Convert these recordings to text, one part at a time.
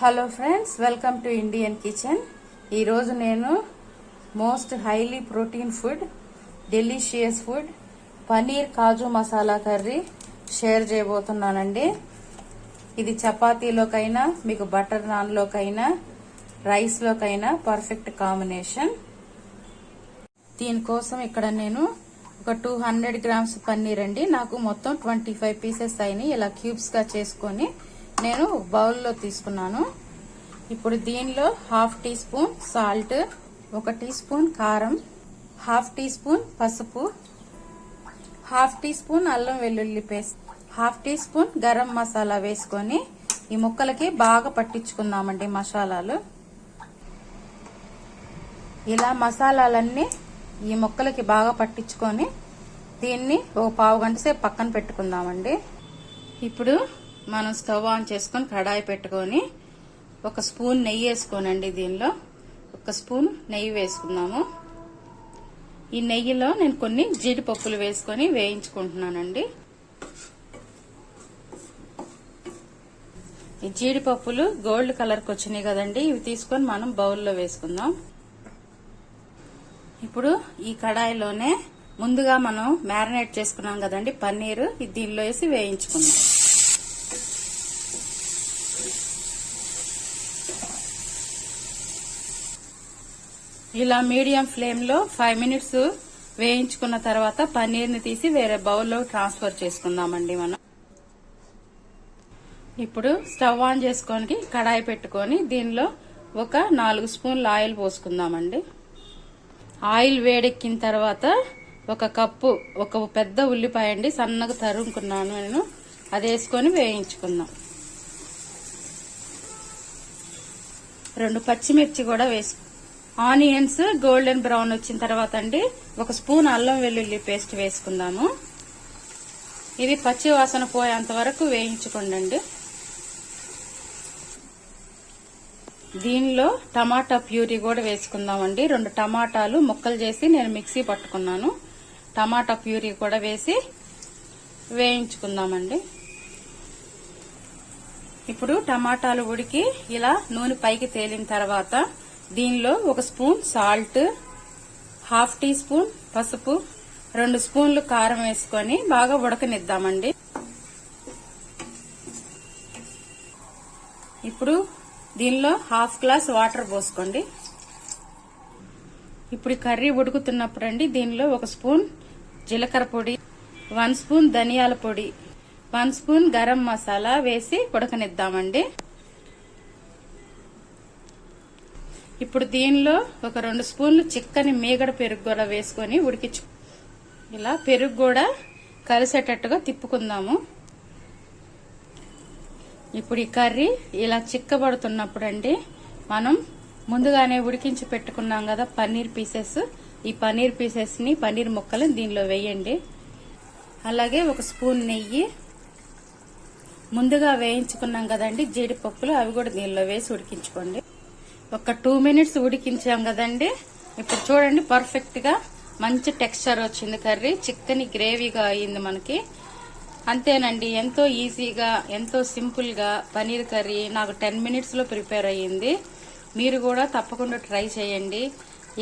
Hello friends welcome to Indian kitchen. ఈరోజు నేను most highly protein food delicious food paneer kaju masala curry share చేయబోతున్నానండి. ఇది చపాతీలోకైనా మీకు butter నాన్లోకైనా రైస్లోకైనా పర్ఫెక్ట్ కాంబినేషన్. దీనికోసం ఇక్కడ నేను ఒక టూ హండ్రెడ్ గ్రామ్స్ పన్నీర్ అండి. నాకు మొత్తం ట్వంటీ ఫైవ్ పీసెస్ అయినాయి. ఇలా క్యూబ్స్గా చేసుకొని నేను బౌల్లో తీసుకున్నాను. ఇప్పుడు దీనిలో హాఫ్ టీ స్పూన్ సాల్ట్ ఒక టీ స్పూన్ కారం హాఫ్ టీ స్పూన్ పసుపు హాఫ్ టీ స్పూన్ అల్లం వెల్లుల్లి paste half teaspoon garam masala వేసుకొని ఈ ముక్కలకి బాగా పట్టించుకుందామండి మసాలాలు. ఇలా మసాలాలన్నీ ఈ ముక్కలకి బాగా పట్టించుకొని దీన్ని ఒక పావు గంట సేపు పక్కన పెట్టుకుందామండి. ఇప్పుడు మనం స్టవ్ ఆన్ చేసుకొని కడాయి పెట్టుకొని ఒక స్పూన్ నెయ్యి వేసుకోనండి దీనిలో. ఒక స్పూన్ నెయ్యి వేసుకుందాము. ఈ నెయ్యిలో నేను కొన్ని జీడిపప్పులు వేసుకొని వేయించుకుంటున్నానండి. ఈ జీడిపప్పులు గోల్డ్ కలర్కి వచ్చినాయి కదండి ఇవి తీసుకొని మనం బౌల్లో వేసుకుందాం. ఇప్పుడు ఈ కడాయిలోనే ముందుగా మనం మ్యారినేట్ చేసుకున్నాం కదండి పన్నీరు దీనిలో వేసి వేయించుకుందాం. ఇలా మీడియం ఫ్లేమ్లో ఫైవ్ మినిట్స్ వేయించుకున్న తర్వాత పన్నీర్ని తీసి వేరే బౌల్లో ట్రాన్స్ఫర్ చేసుకుందామండి మనం. ఇప్పుడు స్టవ్ ఆన్ చేసుకొని కడాయి పెట్టుకొని దీనిలో ఒక నాలుగు స్పూన్ల ఆయిల్ పోసుకుందామండి. ఆయిల్ వేడెక్కిన తర్వాత ఒక కప్పు ఒక పెద్ద ఉల్లిపాయ అండి సన్నగా తరుముకున్నాను నేను. అది వేసుకొని వేయించుకుందాం. రెండు పచ్చిమిర్చి కూడా వేసుకు ఆనియన్స్ గోల్డెన్ బ్రౌన్ వచ్చిన తర్వాత అండి ఒక స్పూన్ అల్లం వెల్లుల్లి పేస్ట్ వేసుకుందాము. ఇది పచ్చి వాసన పోయేంత వరకు వేయించుకోండి దీనిలో టమాటా ప్యూరీ కూడా వేసుకుందామండి. రెండు టమాటాలు ముక్కలు చేసి నేను మిక్సీ పట్టుకున్నాను. టమాటా ప్యూరీ కూడా వేసి వేయించుకుందామండి. ఇప్పుడు టమాటాలు ఉడికి ఇలా నూనె పైకి తేలిన తర్వాత దీనిలో ఒక spoon salt half teaspoon పసుపు రెండు స్పూన్లు కారం వేసుకొని బాగా ఉడకనిద్దామండి. ఇప్పుడు దీనిలో హాఫ్ గ్లాస్ వాటర్ పోసుకోండి. ఇప్పుడు కర్రీ ఉడుకుతున్నప్పుడు అండి దీనిలో ఒక స్పూన్ జీలకర్ర పొడి వన్ స్పూన్ ధనియాల పొడి వన్ స్పూన్ గరం మసాలా వేసి ఉడకనిద్దామండి. ఇప్పుడు దీనిలో ఒక రెండు స్పూన్లు చిక్కని మీగడ పెరుగు కూడా వేసుకొని ఉడికించు ఇలా పెరుగు కూడా కలిసేటట్టుగా తిప్పుకుందాము. ఇప్పుడు ఈ కర్రీ ఇలా చిక్కబడుతున్నప్పుడు అండి మనం ముందుగానే ఉడికించి పెట్టుకున్నాం కదా పన్నీర్ పీసెస్. ఈ పన్నీర్ పీసెస్ని పన్నీర్ ముక్కలు దీనిలో వేయండి. అలాగే ఒక స్పూన్ నెయ్యి. ముందుగా వేయించుకున్నాం కదండి జీడిపప్పులు అవి కూడా దీనిలో వేసి ఉడికించుకోండి. ఒక టూ మినిట్స్ ఉడికించాం కదండి. ఇప్పుడు చూడండి పర్ఫెక్ట్గా మంచి టెక్స్చర్ వచ్చింది కర్రీ. చిక్కని గ్రేవీగా అయింది మనకి. అంతేనండి ఎంతో ఈజీగా ఎంతో సింపుల్గా పనీర్ కర్రీ నాకు టెన్ మినిట్స్లో ప్రిపేర్ అయ్యింది. మీరు కూడా తప్పకుండా ట్రై చేయండి.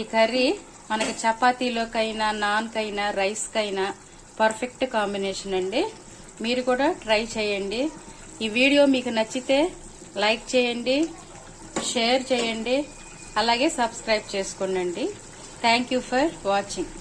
ఈ కర్రీ మనకి చపాతీలోకైనా నాన్కైనా రైస్కైనా పర్ఫెక్ట్ కాంబినేషన్ అండి. మీరు కూడా ట్రై చేయండి. ఈ వీడియో మీకు నచ్చితే లైక్ చేయండి. షేర్ చేయండి. అలాగే సబ్స్క్రైబ్ చేసుకోండి థ్యాంక్ యూ ఫర్ వాచింగ్